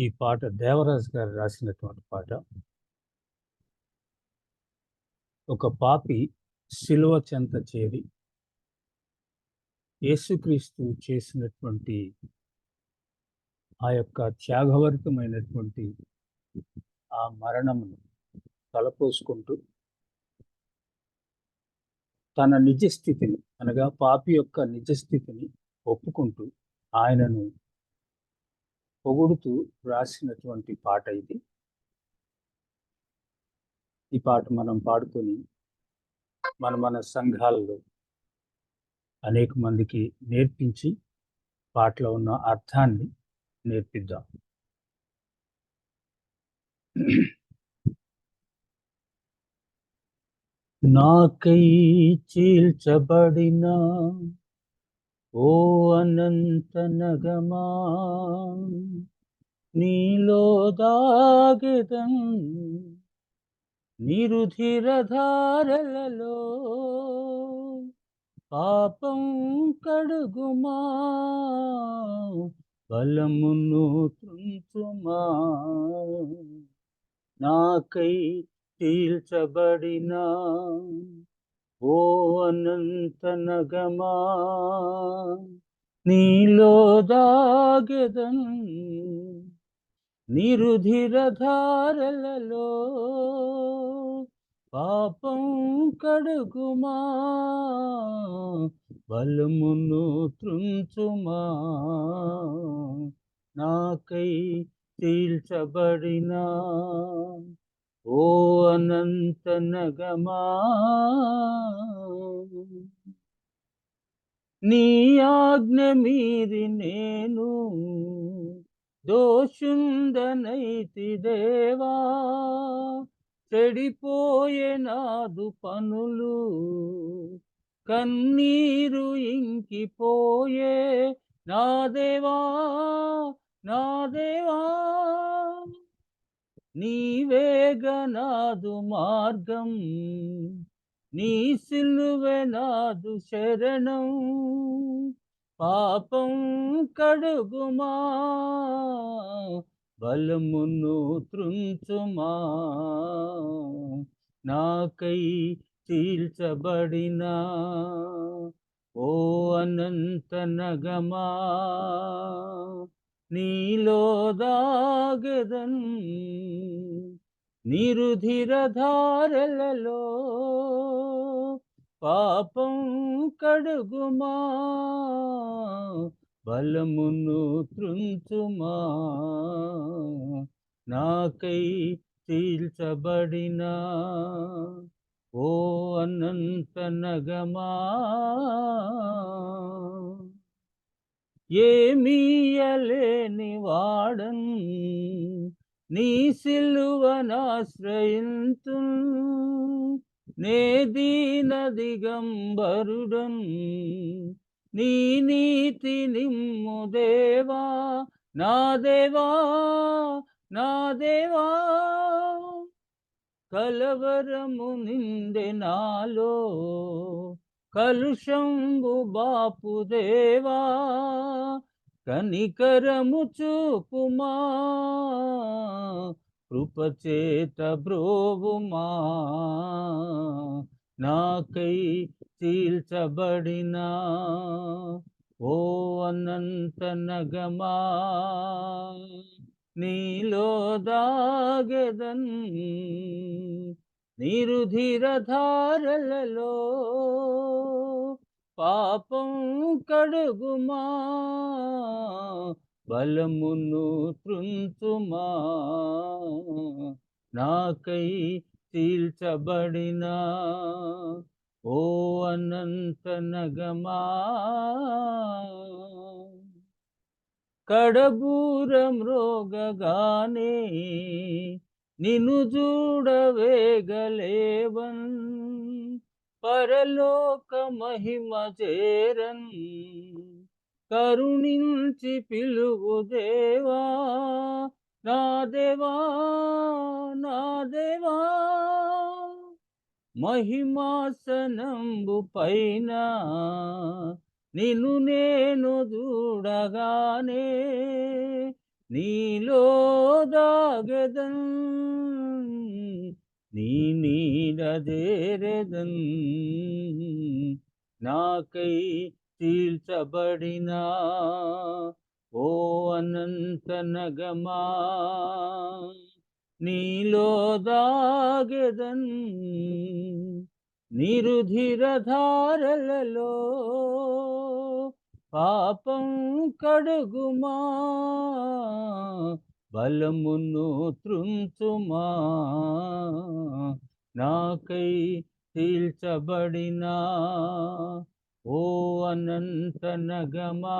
ఈ పాట దేవరాజు గారు రాసినటువంటి పాట. ఒక పాపి శిలువ చెంత చేరి యేసుక్రీస్తు చేసినటువంటి ఆ యొక్క త్యాగవరితమైనటువంటి ఆ మరణమును తలపోసుకుంటూ తన నిజస్థితిని అనగా పాపి యొక్క నిజస్థితిని ఒప్పుకుంటూ ఆయనను పొగుడుతూ రాసినటువంటి పాట ఇది. ఈ పాట మనం పాడుకొని మన మన సంఘాలలో అనేక మందికి నేర్పించి పాటలో ఉన్న అర్థాన్ని నేర్పిద్దాం. నాకై చీల్చబడిన ఓ అనంత నగమా నీలో దాగిదం నిరుధిరధారలలో పాపం కడుగుమా బలమును త్రుంచుమా నాకై తీల్చబడినా ఓ అనంత నగమా నీలో దాగెదన్ నిరుధిరధారలలో పాపం కడుగుమా బలమును త్రుంచుమా నాకై తీల్చబడినా ఓ అనంత నగమా. నీ ఆజ్ఞ మీరి నేను దోషుందనైతి దేవా. చెడిపోయే నాదు పనులు కన్నీరు ఇంకిపోయే నా దేవా నా దేవా. నీవేగనాదు మార్గం నీ సిలువనాదు శరణం. పాపం కడుగుమా బలమును త్రుంచుమా నాకై చీల్చబడిన ఓ అనంత నగమా. నీ దాగదన్ నిరుధిరధారలలో పాపం కడుగుమా? బలమును తృంచుమా నాకై తీల్చబడిన ఓ అనంత నగమా? ఏమీయలేని వాడన్ నీ సిలువనాశ్రయింతు నే దీన దిగంబరుడన్ నీ నీతి నిమ్ము దేవా నా దేవా నా దేవా. కలవరము నిందె నాలో కలుషంబు బాపు దేవా కనికరము చూపుమా కృపచేత బ్రోవుమా నాకై చీల్చబడిన. ఓ అనంత నగమా నీలో దాగదన్. నిరుధిరధారలలో పాపం కడుగుమా? బలమును తృంచుమా నాకై తీల్చబడిన ఓ అనంత నగమా? కడబూరం రోగగానే నిన్ను చూడవేగలేవన్ పరలోక మహిమ చేరన్. కరుణించి పిలువు దేవా నా దేవా నా దేవా. మహిమాసనంబు పైన నిన్ను నేను చూడగానే నీలో దాగదన్ నీ నీడదేరెదన్ నాకై చీల్చబడిన ఓ అనంత నగమా? నీలో దాగదన్ నిరుధిరధారలలో పాపం కడుగుమా బలమును త్రుంచుమా నాకై తీల్చబడిన ఓ అనంత నగమా.